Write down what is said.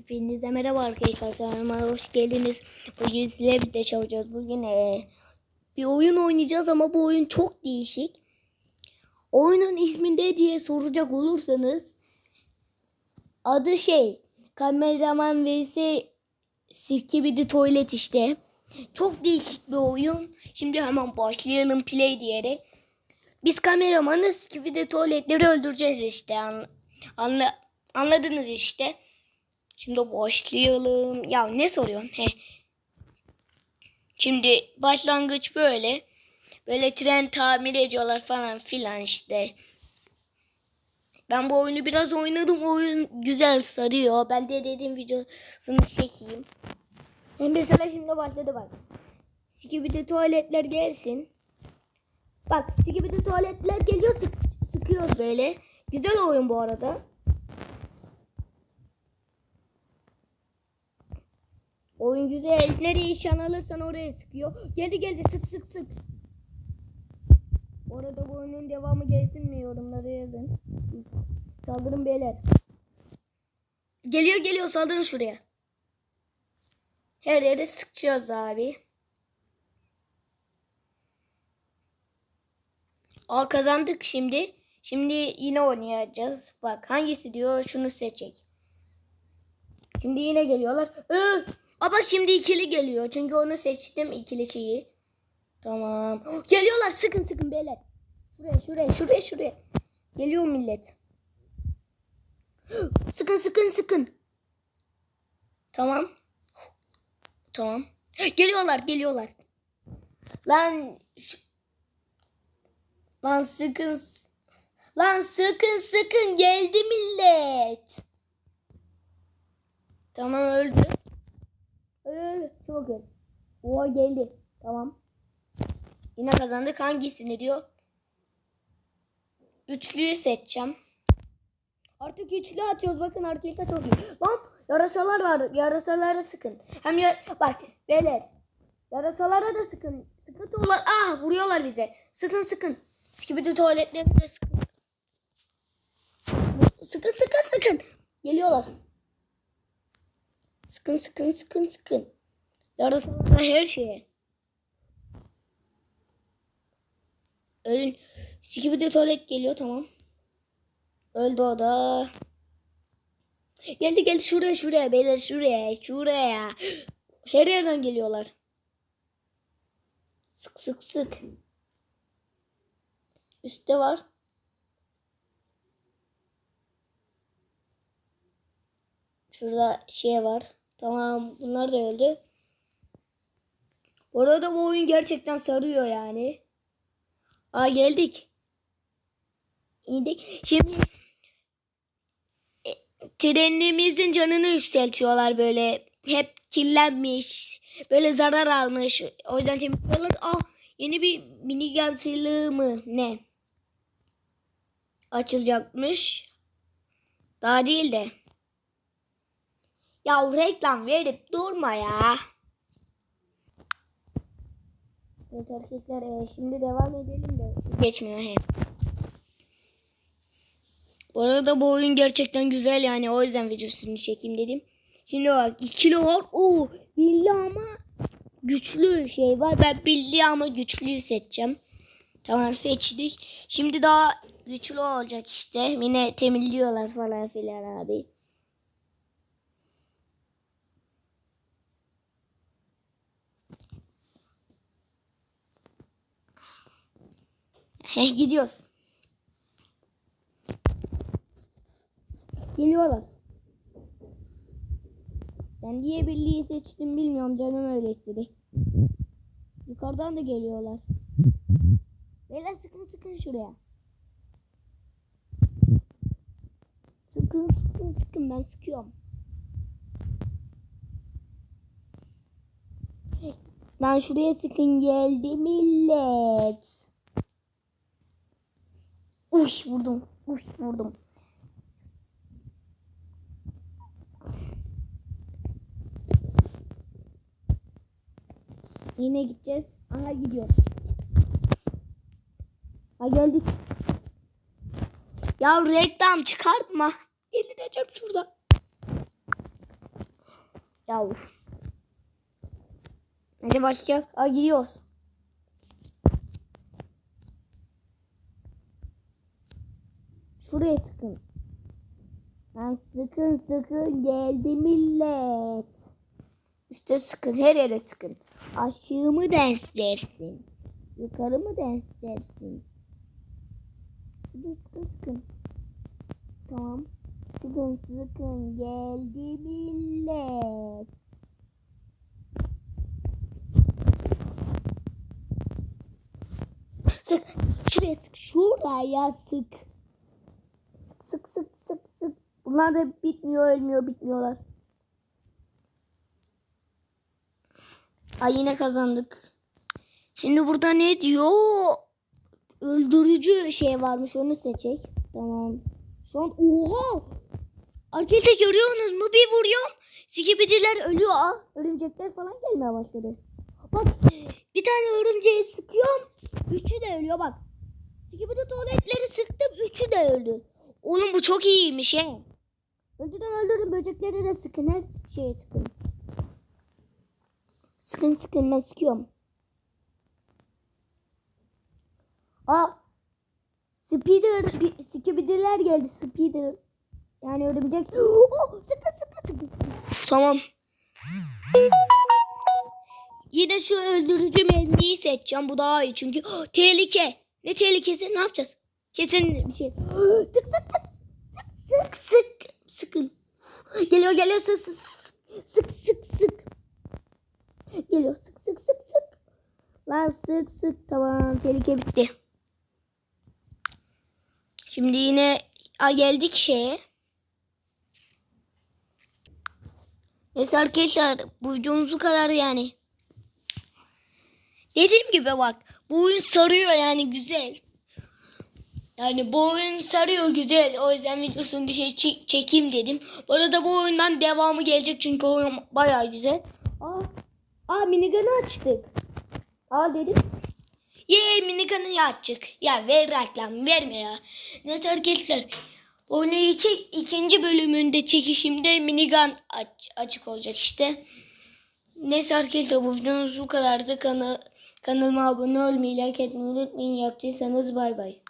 Hepinize merhaba arkadaşlar. Kanalıma hoş geldiniz. Bugün size birlikte çalışacağız. Bugün eee, bir oyun oynayacağız ama bu oyun çok değişik. Oyunun isminde diye soracak olursanız adı şey kameraman vs Skibidi Tuvalet işte. Çok değişik bir oyun. Şimdi hemen başlayalım play diyerek. Biz kameramanı Skibidi Tuvaletleri öldüreceğiz işte. Anla, anla, anladınız işte. Şimdi başlayalım. Ya ne soruyorsun? He. Şimdi başlangıç böyle. Böyle tren tamir ediyorlar falan filan işte. Ben bu oyunu biraz oynadım. Oyun güzel sarıyor. Ben de dedim videosunu çekeyim. Mesela şimdi başladı bak. Skibidi tuvaletler gelsin. Bak Skibidi tuvaletler geliyor sık sıkıyoruz böyle. Güzel oyun bu arada. Oyun güzel. Nereye işan alırsan oraya sıkıyor. Geldi geldi sık sık sık. Orada bu oyunun devamı gelsin mi yorumlara yazın. Saldırın beyler. Geliyor geliyor saldırın şuraya. Her yere sıkacağız abi. Al kazandık şimdi. Şimdi yine oynayacağız. Bak hangisi diyor şunu seçecek. Şimdi yine geliyorlar. Ee, Aa bak şimdi ikili geliyor. Çünkü onu seçtim ikili şeyi. Tamam. Geliyorlar sıkın sıkın beyler. Şuraya şuraya şuraya şuraya. Geliyor millet. Sıkın sıkın sıkın. Tamam. Tamam. Geliyorlar geliyorlar. Lan. Lan sıkın. Lan sıkın sıkın geldi millet. Tamam öldü. Çok öldü. Oha geldi. Tamam. Yine kazandık. Hangisini diyor? Üçlüyü seçeceğim. Artık üçlü atıyoruz. Bakın harita çok iyi. Lan yarasalar var. Yarasalara sıkın. Hem ya bak beyler. Yarasalara da sıkın. Sıkıntı olur. Ah vuruyorlar bize. Sıkın sıkın. Skibidi tuvaletlerine de sıkın. Sıkın sıkın sıkın. Geliyorlar. Sıkın sıkın sıkın sıkın. Yarasalara her şeye. Ölün. Skibidi tuvalet geliyor tamam. Öldü o da. Geldi geldi şuraya şuraya beyler şuraya şuraya. Her yerden geliyorlar. Sık sık sık. Üstte var. Şurada şey var. Tamam bunlar da öldü. Bu arada bu oyun gerçekten sarıyor yani. Aa geldik. İndik. Şimdi e, trenimizin canını yükseltiyorlar böyle. Hep kirlenmiş. Böyle zarar almış. O yüzden temizliyorlar. Aa yeni bir minigun silahı mı ne? Açılacakmış. Daha değil de. Ya reklam verip durma ya. Evet arkadaşlar e, şimdi devam edelim de geçmiyor he. Bu arada bu oyun gerçekten güzel yani o yüzden videosunu çekeyim dedim. Şimdi bak ikili var. Oo billi ama güçlü şey var. Ben billi ama güçlüyü seçeceğim. Tamam seçtik. Şimdi daha güçlü olacak işte. Yine temizliyorlar falan filan abi. Heh gidiyoruz. Geliyorlar. Ben niye birliği seçtim bilmiyorum canım öyle istedi. Yukarıdan da geliyorlar. Beyler sıkın sıkın şuraya. Sıkın sıkın sıkın ben sıkıyorum. Lan şuraya sıkın geldi millet. Uy vurdum. Uy vurdum. Yine gideceğiz. Aha gidiyoruz. Ha geldik. Ya reklam çıkartma. Elireceğim şurada. Ya uf. Hadi başlayalım. Aa gidiyoruz. Şuraya sıkın. Lan sıkın sıkın geldi millet. İşte sıkın her yere sıkın. Aşağı mı ders dersin? Yukarı mı ders dersin? Sıkın sıkın sıkın. Tamam. Sıkın sıkın geldi millet. Sık. Şuraya sık. Şuraya sık. Bunlar da bitmiyor ölmüyor bitmiyorlar. Ay yine kazandık. Şimdi burada ne diyor? Öldürücü şey varmış onu seçecek. Tamam. Şu an oha! Arkadaşlar görüyorsunuz mu? Bir vuruyorum. Sikibidiler ölüyor. Aa, örümcekler falan gelmeye başladı. Bak bir tane örümceği sıkıyorum. Üçü de ölüyor bak. Sikibidi tuvaletleri sıktım. Üçü de öldü. Oğlum bu çok iyiymiş he. Öldürün öldürün böcekleri de sıkın. Her şeye sıkın. Sıkın sıkın ben sıkıyorum. Aa. Spider, bir- Skibidiler geldi. Spider. Yani örümcek. Oh, sıkın sıkın sıkın. Tamam. Yine şu öldürücü mermiyi seçeceğim. Bu daha iyi çünkü tehlike. Ne tehlikesi? Ne yapacağız? Kesin bir şey. Sık sık sık. Sık sık. Geliyor geliyor sık sık. Sık sık sık. Geliyor sık sık sık sık. Lan sık sık. Tamam tehlike bitti. Şimdi yine a, geldik şeye. Neyse arkadaşlar bu videomuz kadar yani. Dediğim gibi bak bu oyun sarıyor yani güzel. Yani bu oyun sarıyor güzel. O yüzden videosunu bir şey çek- çekeyim dedim. Bu arada bu oyundan devamı gelecek çünkü oyun bayağı güzel. Aa, aa minigun'u açtık. Aa dedim. Ye minigun'u açtık. Ya ver reklam verme ya. Neyse arkadaşlar. Oyunun iki, ikinci bölümünde çekişimde minigun aç, açık olacak işte. Neyse arkadaşlar bu videomuz bu kadardı. Kana, kanalıma abone olmayı, like etmeyi unutmayın. Yaptıysanız bay bay.